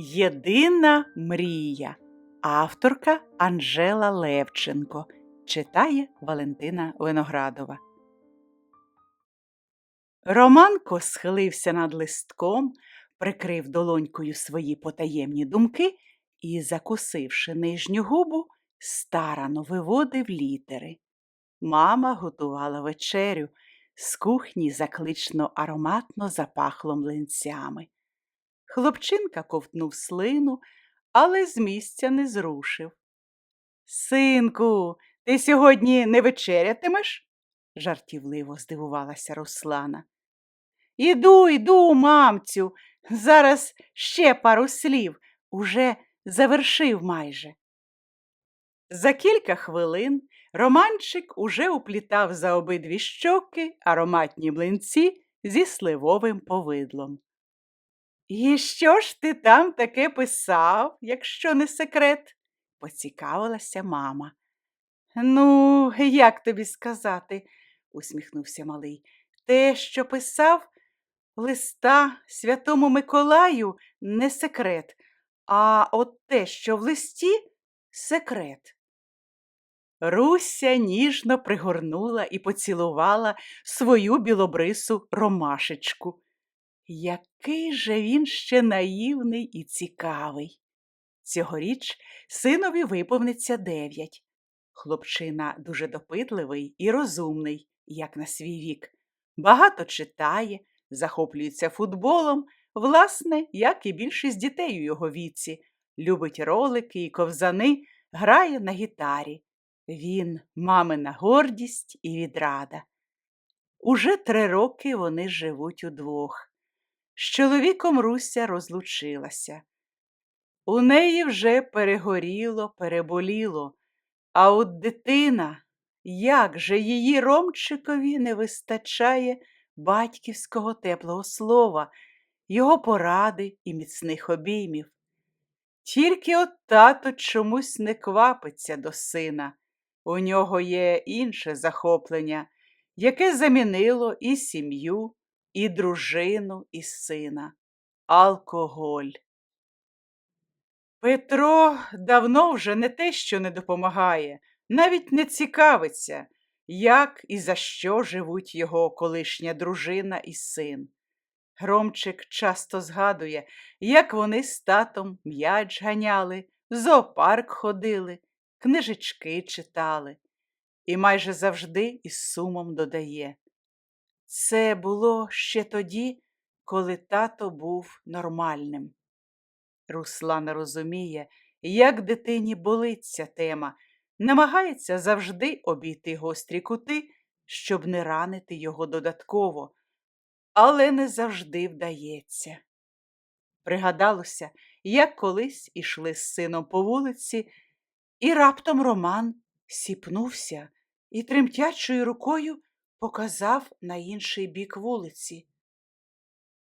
Єдина мрія. Авторка Анжела Левченко читає Валентина Виноградова. Романко схилився над листком, прикрив долонькою свої потаємні думки і, закусивши нижню губу, старано виводив літери. Мама готувала вечерю з кухні заклично ароматно запахло млинцями. Хлопчинка ковтнув слину, але з місця не зрушив. Синку, ти сьогодні не вечерятимеш? жартівливо здивувалася Руслана. Іду, йду, мамцю, зараз ще пару слів, уже завершив майже. За кілька хвилин Романчик уже уплітав за обидві щоки ароматні млинці зі сливовим повидлом. І що ж ти там таке писав, якщо не секрет? поцікавилася мама. Ну, як тобі сказати, усміхнувся малий. Те, що писав листа Святому Миколаю, не секрет, а от те, що в листі секрет. Руся ніжно пригорнула і поцілувала свою білобрису ромашечку. Який же він ще наївний і цікавий. Цьогоріч синові виповниться дев'ять. Хлопчина дуже допитливий і розумний, як на свій вік. Багато читає, захоплюється футболом, власне, як і більшість дітей у його віці, любить ролики і ковзани, грає на гітарі. Він мамина гордість і відрада. Уже три роки вони живуть удвох. З чоловіком Руся розлучилася. У неї вже перегоріло, переболіло, а от дитина, як же її Ромчикові не вистачає батьківського теплого слова, його поради і міцних обіймів. Тільки от тато чомусь не квапиться до сина. У нього є інше захоплення, яке замінило і сім'ю, і дружину, і сина алкоголь. Петро давно вже не те, що не допомагає, навіть не цікавиться, як і за що живуть його колишня дружина і син. Громчик часто згадує, як вони з татом м'яч ганяли, в зоопарк ходили, книжечки читали, і майже завжди із сумом додає. Це було ще тоді, коли тато був нормальним. Руслана розуміє, як дитині болить ця тема, намагається завжди обійти гострі кути, щоб не ранити його додатково, але не завжди вдається. Пригадалося, як колись ішли з сином по вулиці, і раптом Роман сіпнувся і тремтячою рукою показав на інший бік вулиці.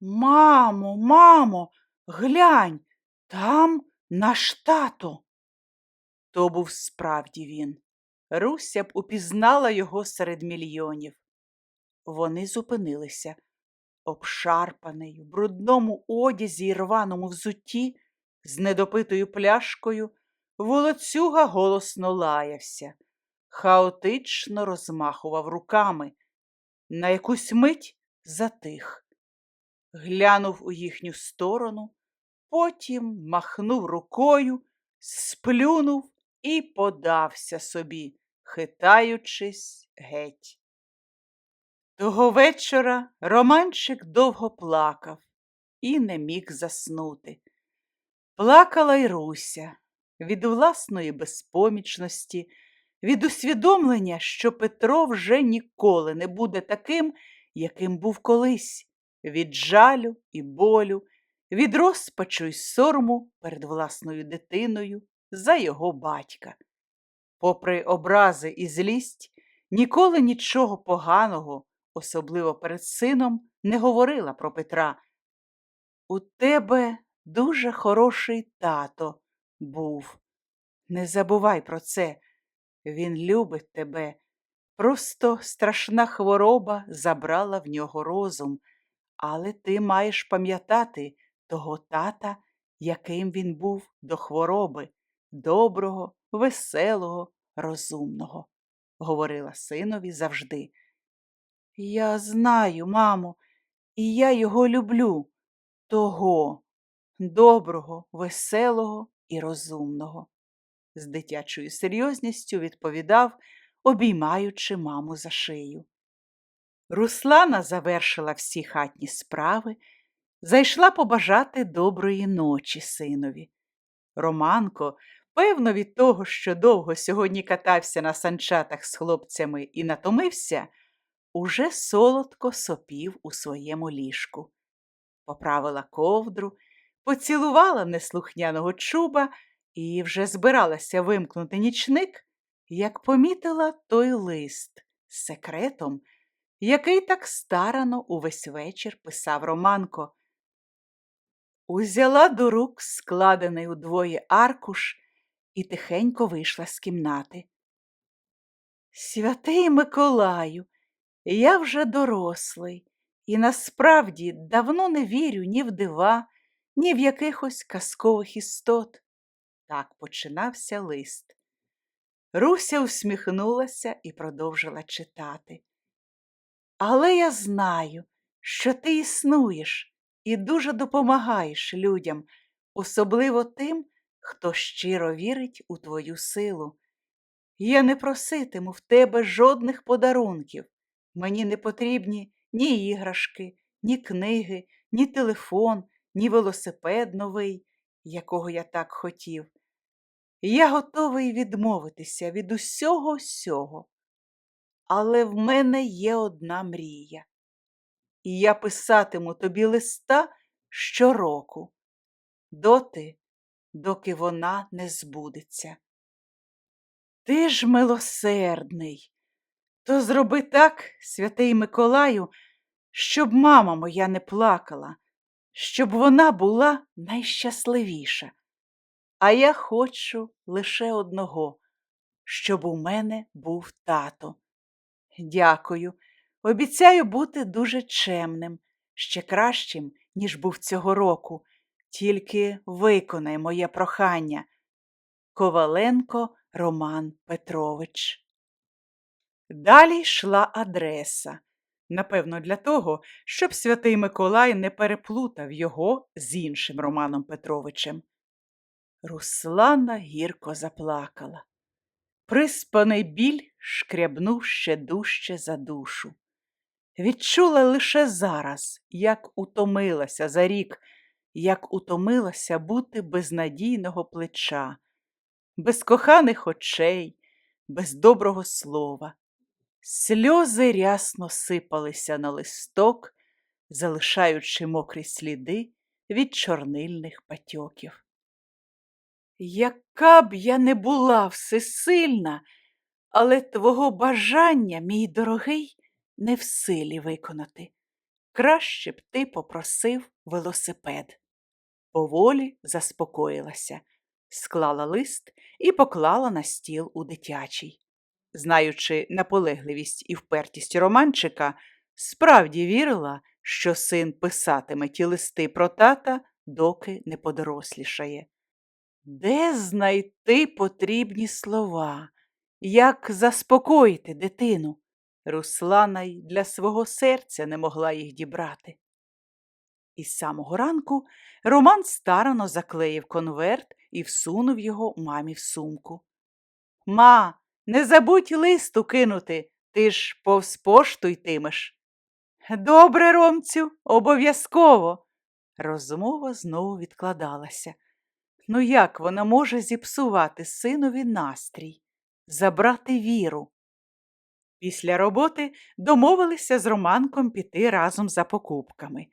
Мамо, мамо, глянь, там наш тато. То був справді він. Руся б упізнала його серед мільйонів. Вони зупинилися. Обшарпаний, в брудному одязі й рваному взутті, з недопитою пляшкою, волоцюга голосно лаявся хаотично розмахував руками, на якусь мить затих, глянув у їхню сторону, потім махнув рукою, сплюнув і подався собі, хитаючись геть. Того вечора Романчик довго плакав і не міг заснути. Плакала й Руся від власної безпомічності від усвідомлення, що Петро вже ніколи не буде таким, яким був колись, від жалю і болю, від розпачу й сорому перед власною дитиною за його батька. Попри образи і злість, ніколи нічого поганого, особливо перед сином, не говорила про Петра. У тебе дуже хороший тато був. Не забувай про це. Він любить тебе. Просто страшна хвороба забрала в нього розум, але ти маєш пам'ятати того тата, яким він був до хвороби, доброго, веселого, розумного, говорила синові завжди. Я знаю, мамо, і я його люблю, того доброго, веселого і розумного, з дитячою серйозністю відповідав, обіймаючи маму за шию. Руслана завершила всі хатні справи, зайшла побажати доброї ночі синові. Романко, певно, від того, що довго сьогодні катався на санчатах з хлопцями і натомився, уже солодко сопів у своєму ліжку. Поправила ковдру, поцілувала неслухняного чуба і вже збиралася вимкнути нічник, як помітила той лист з секретом, який так старано увесь вечір писав Романко. Узяла до рук складений удвоє аркуш і тихенько вийшла з кімнати. Святий Миколаю, я вже дорослий і насправді давно не вірю ні в дива, ні в якихось казкових істот. Так починався лист. Руся усміхнулася і продовжила читати. Але я знаю, що ти існуєш і дуже допомагаєш людям, особливо тим, хто щиро вірить у твою силу. Я не проситиму в тебе жодних подарунків. Мені не потрібні ні іграшки, ні книги, ні телефон, ні велосипед новий, якого я так хотів. Я готовий відмовитися від усього сього. Але в мене є одна мрія. І я писатиму тобі листа щороку, доти, доки вона не збудеться. Ти ж милосердний, то зроби так, святий Миколаю, щоб мама моя не плакала, щоб вона була найщасливіша. А я хочу лише одного, щоб у мене був тато. Дякую. Обіцяю бути дуже чемним, ще кращим, ніж був цього року. Тільки виконай моє прохання. Коваленко Роман Петрович. Далі йшла адреса. Напевно, для того, щоб святий Миколай не переплутав його з іншим Романом Петровичем. Руслана гірко заплакала. Приспаний біль шкрябнув ще дужче за душу. Відчула лише зараз, як утомилася за рік, як утомилася бути без надійного плеча, без коханих очей, без доброго слова. Сльози рясно сипалися на листок, залишаючи мокрі сліди від чорнильних патьоків. Яка б я не була всесильна, але твого бажання, мій дорогий, не в силі виконати. Краще б ти попросив велосипед. Поволі заспокоїлася, склала лист і поклала на стіл у дитячий. Знаючи наполегливість і впертість романчика, справді вірила, що син писатиме ті листи про тата, доки не подорослішає. Де знайти потрібні слова? Як заспокоїти дитину? Руслана й для свого серця не могла їх дібрати. Із самого ранку Роман старано заклеїв конверт і всунув його мамі в сумку. Ма, не забудь листу кинути, ти ж повз пошту йтимеш. Добре, Ромцю, обов'язково. Розмова знову відкладалася. Ну як вона може зіпсувати синові настрій, забрати віру? Після роботи домовилися з Романком піти разом за покупками.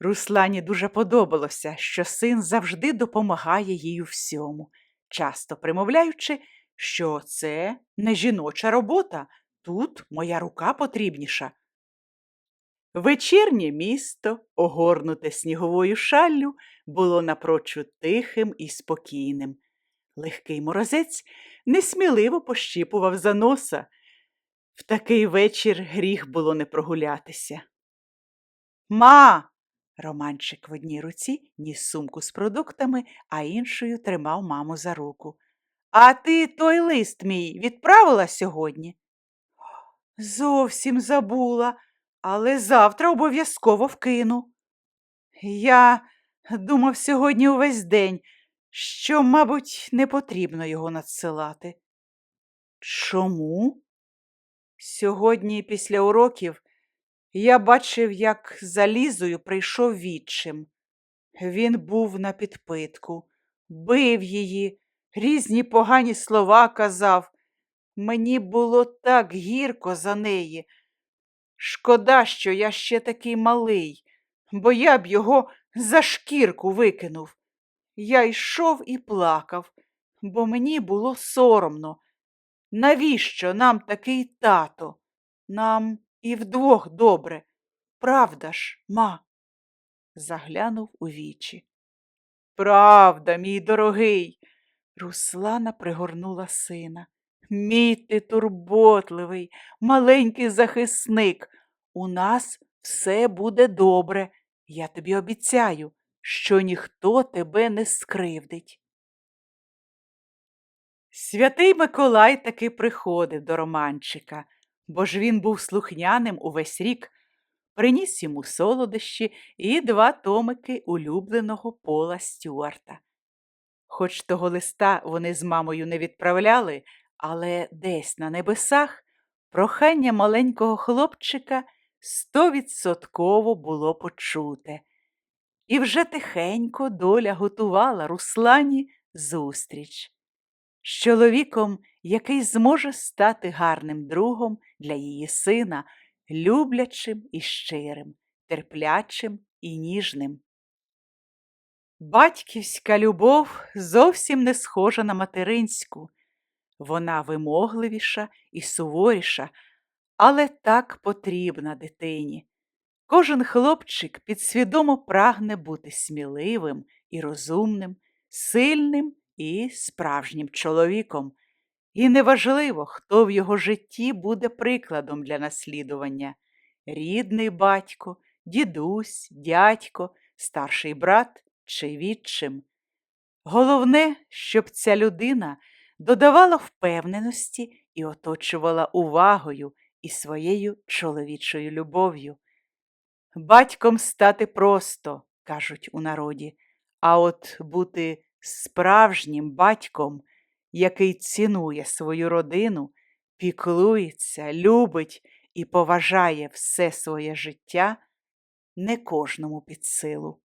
Руслані дуже подобалося, що син завжди допомагає їй у всьому, часто примовляючи, що це не жіноча робота, тут моя рука потрібніша. Вечірнє місто, огорнуте сніговою шаллю, було напрочуд тихим і спокійним. Легкий морозець несміливо пощіпував за носа. В такий вечір гріх було не прогулятися. Ма, Романчик в одній руці ніс сумку з продуктами, а іншою тримав маму за руку. А ти той лист мій відправила сьогодні? Зовсім забула, але завтра обов'язково вкину. Я думав сьогодні увесь день, що, мабуть, не потрібно його надсилати. Чому? Сьогодні після уроків я бачив, як за Лізою прийшов відчим. Він був на підпитку, бив її, різні погані слова казав. Мені було так гірко за неї. Шкода, що я ще такий малий, бо я б його за шкірку викинув. Я йшов і плакав, бо мені було соромно. Навіщо нам такий тато? Нам і вдвох добре. Правда ж, ма? Заглянув у вічі. Правда, мій дорогий. Руслана пригорнула сина. Мій ти турботливий, маленький захисник. У нас все буде добре. Я тобі обіцяю, що ніхто тебе не скривдить. Святий Миколай таки приходив до Романчика, бо ж він був слухняним увесь рік, приніс йому солодощі і два томики улюбленого пола Стюарта. Хоч того листа вони з мамою не відправляли, але десь на небесах прохання маленького хлопчика стовідсотково було почуте. І вже тихенько доля готувала Руслані зустріч з чоловіком, який зможе стати гарним другом для її сина, люблячим і щирим, терплячим і ніжним. Батьківська любов зовсім не схожа на материнську. Вона вимогливіша і суворіша, але так потрібна дитині. Кожен хлопчик підсвідомо прагне бути сміливим і розумним, сильним і справжнім чоловіком. І неважливо, хто в його житті буде прикладом для наслідування рідний батько, дідусь, дядько, старший брат чи відчим. Головне, щоб ця людина додавала впевненості і оточувала увагою і своєю чоловічою любов'ю. Батьком стати просто, кажуть у народі, а от бути справжнім батьком, який цінує свою родину, піклується, любить і поважає все своє життя, не кожному під силу.